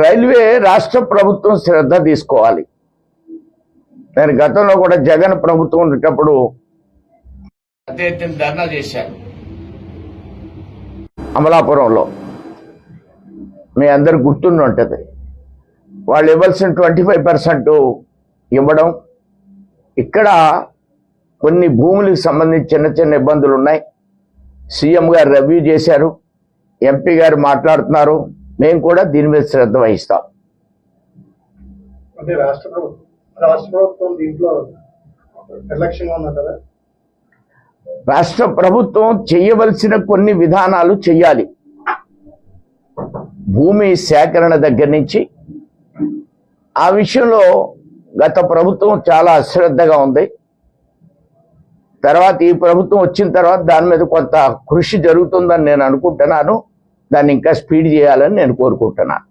Railway రాష్ట్ర ప్రభుత్వం శ్రద్ధ తీసుకోవాలి. నేను గతంలో కూడా జగన్ ప్రభుత్వం ఉండేటప్పుడు పెద్ద ఎత్తున ధర్నా చేశాను అమలాపురంలో. మీ అందరు గుర్తుండి ఉంటుంది. వాళ్ళు ఇవ్వాల్సిన ట్వంటీ ఫైవ్ పర్సెంట్ ఇవ్వడం ఇక్కడ కొన్ని భూములకు సంబంధించి చిన్న చిన్న ఇబ్బందులు ఉన్నాయి. సీఎం గారు రివ్యూ చేశారు. ఎంపీ గారు మాట్లాడుతున్నారు. మేము కూడా దీని మీద శ్రద్ధ వహిస్తాం. ప్రభుత్వం రాష్ట్ర ప్రభుత్వం చేయవలసిన కొన్ని విధానాలు చెయ్యాలి. భూమి సేకరణ దగ్గర నుంచి ఆ విషయంలో గత ప్రభుత్వం చాలా అశ్రద్ధగా ఉంది. తర్వాత ఈ ప్రభుత్వం వచ్చిన తర్వాత దాని మీద కొంత కృషి జరుగుతుందని నేను అనుకుంటున్నాను. దాన్ని ఇంకా స్పీడ్ చేయాలని నేను కోరుకుంటున్నాను.